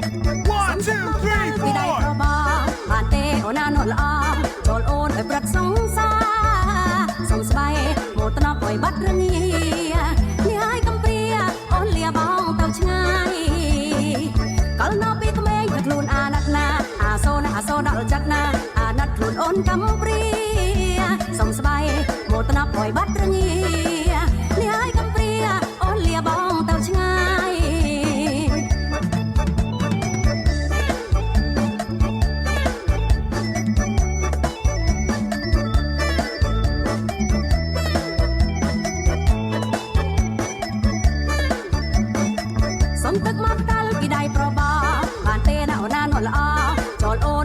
One two three four ពីដៃប្របងបានទេអូនណានោះល្អចូលអូនឲ្យប្រឹកសង្សារសុំស្បែកមកត្នប់ឲ្យបាត់រងានេះហើយកំព្រាអូនលាបងទៅឆ្ងាយកលនៅពីក្មេងតែខ្លួន អាណិតណា អាសូនអាសូនដល់ចិត្តណា អាណិតខ្លួនអូនកំព្រាសុំស្បែកមកត្នប់ឲ្យបាត់រងា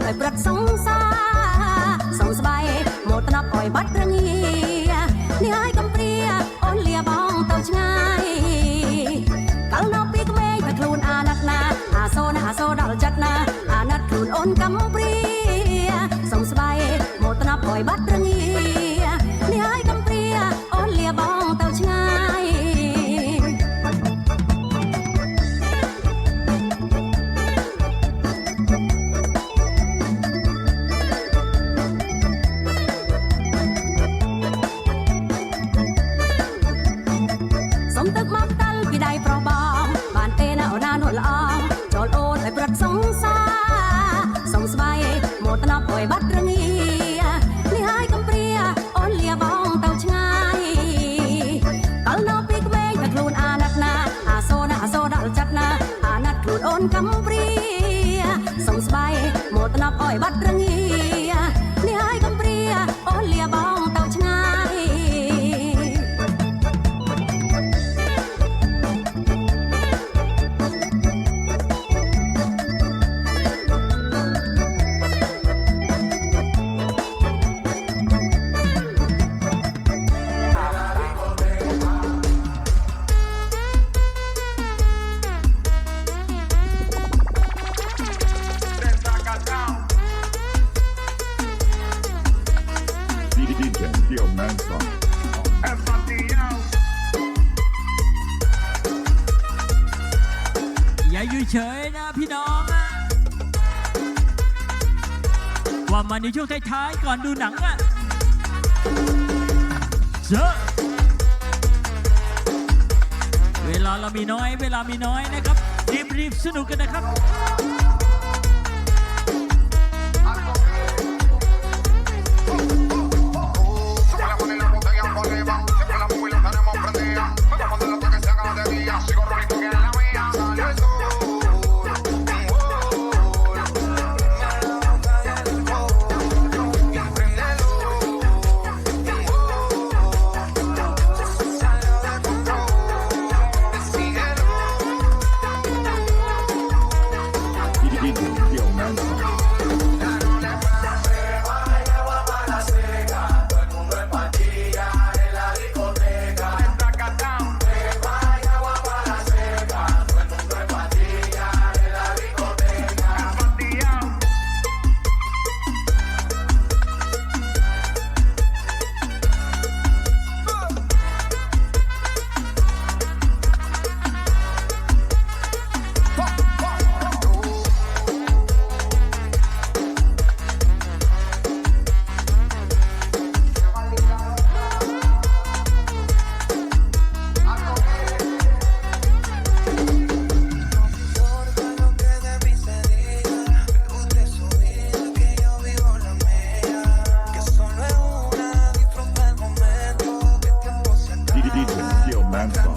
នឲ្យប្រឹកសង្សាសុំស្បៃមកតណប់ឲ្យបាត់រងានេះហើយកំព្រាអូនលាបងទៅឆ្ងាយកាលនៅពីក្មេងតែខ្លួនអាណិតណា អាសូនអាសូដល់ចិត្តណាអាណិតខ្លួនអូនកំព្រាសុំស្បៃមកតណប់ឲ្យបាត់រងាតណប់អោយបាត់រងីก่อนอย่าอยู่เฉยนะพี่น้องว่ามาในช่วงท้ายๆก่อนดูหนังอะเจอเวลาเรามีน้อย เวลามีน้อยนะครับ รีบๆสนุกกันนะครับ Manson.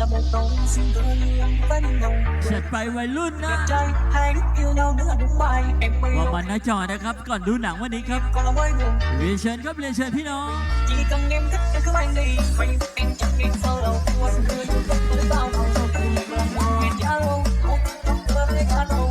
ละรั็นดไปวัยรุ่นนะใ่วเานมันหน้จอนะครับ ก่อนดูหนังวันนี้ครับเรียนเชิญครับเรียนเชิญพี่น้องจีกเก็ยังเข้าไปใปเ็นจังเงินเฝ้าราตว่งเธออเธอเราต้องเนเพ่อนเราาต้องเป็เพื่อนเรา